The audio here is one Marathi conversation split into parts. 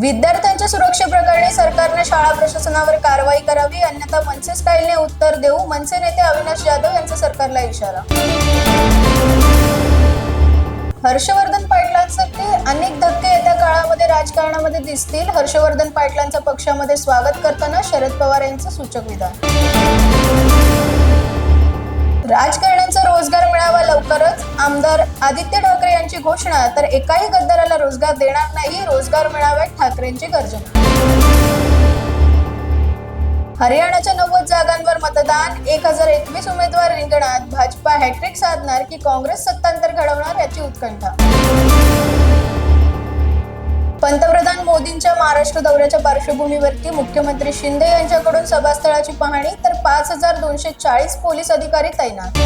विद्यार्थ्यांच्या सुरक्षेप्रकरणी सरकारने शाळा प्रशासनावर कारवाई करावी अन्यथा मनसे स्टाईलने उत्तर देऊ. मनसे नेते अविनाश जाधव यांचा सरकारला इशारा. हर्षवर्धन पाटलांसाठी अनेक धक्के येत्या काळामध्ये राजकारणामध्ये दिसतील. हर्षवर्धन पाटलांचं पक्षामध्ये स्वागत करताना शरद पवार यांचं सूचक विधान. राजकारण्यांचा रोजगार मिळावा लवकरच आमदार आदित्य ठाकरे यांची घोषणा तर एकाही गद्दाराला रोजगार देणार नाही रोजगार मिळाव्यात ठाकरेंची गर्जना. हरियाणाच्या नव्वद जागांवर मतदान एक हजार एकवीस उमेदवार रिंगणात भाजपा हॅट्रिक साधणार की काँग्रेस सत्तांतर घडवणार याची उत्कंठा. पंतप्रधान मोदींच्या महाराष्ट्र दौऱ्याच्या पार्श्वभूमीवरती मुख्यमंत्री शिंदे यांच्याकडून सभास्थळाची पाहणी तर पाच हजार दोनशे चाळीस पोलीस अधिकारी तैनात.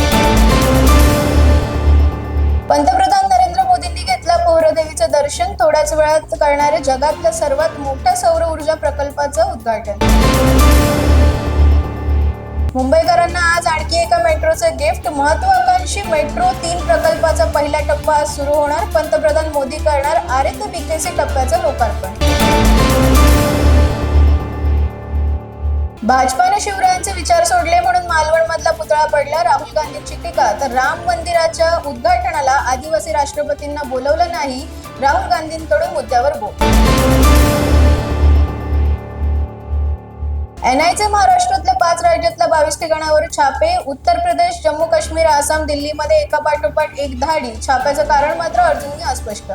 पंतप्रधान नरेंद्र मोदींनी घेतला पोहरदेवीचं दर्शन. थोड्याच वेळात करणारे जगातल्या सर्वात मोठ्या सौर ऊर्जा प्रकल्पाचं उद्घाटन. मुंबईकरांना आज आणखी एका मेट्रोचं गिफ्ट. महत्वाकांक्षी मेट्रो तीन प्रकल्पाचा पहिला टप्पा आज सुरू होणार. पंतप्रधान मोदी करणार आरे ते बीकेसी टप्प्याचं लोकार्पण. भाजपाने शिवरायांचे विचार सोडले म्हणून मालवणमधला पुतळा पडला राहुल गांधींची टीका. तर राम मंदिराच्या उद्घाटनाला आदिवासी राष्ट्रपतींना बोलवलं नाही राहुल गांधींकडून मुद्द्यावर बोल एनआयचे महाराष्ट्रातल्या पाच राज्यातल्या बावीस ठिकाणावर छापे उत्तर प्रदेश जम्मू काश्मीर आसाम दिल्लीमध्ये एका पाठोपाठ एक धाडी. छाप्याचं कारण मात्र अजूनही अस्पष्ट.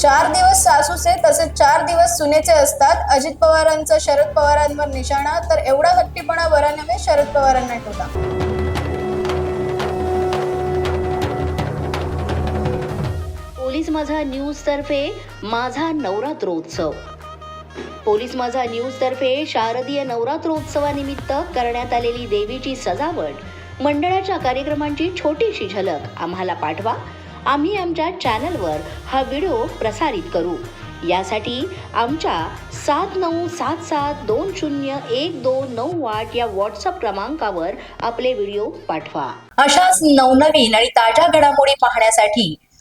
चार दिवस सासूचे तसेच चार दिवस सुनेचे असतात. अजित पवारांचा शरद पवारांवर निशाणा तर एवढा हट्टीपणा वरा नव्हे शरद पवारांना ठेवला पोलीस माझा न्यूज तर्फे माझा नवरात्रोत्सव. पोलीस माझा न्यूज तर्फे शारदीय नवरात्रोत्सवानिमित्त करण्यात आलेली देवीची सजावट मंडळाच्या कार्यक्रमांची छोटीशी झलक आम्हाला पाठवा. आम्ही आमच्या चॅनलवर हा व्हिडिओ प्रसारित करू. यासाठी आमच्या सात नऊ सात सात दोन शून्य एक दोन नऊ आठ या व्हॉट्सअप क्रमांकावर आपले व्हिडिओ पाठवा. अशाच नवनवीन आणि ताज्या घडामोडी पाहण्यासाठी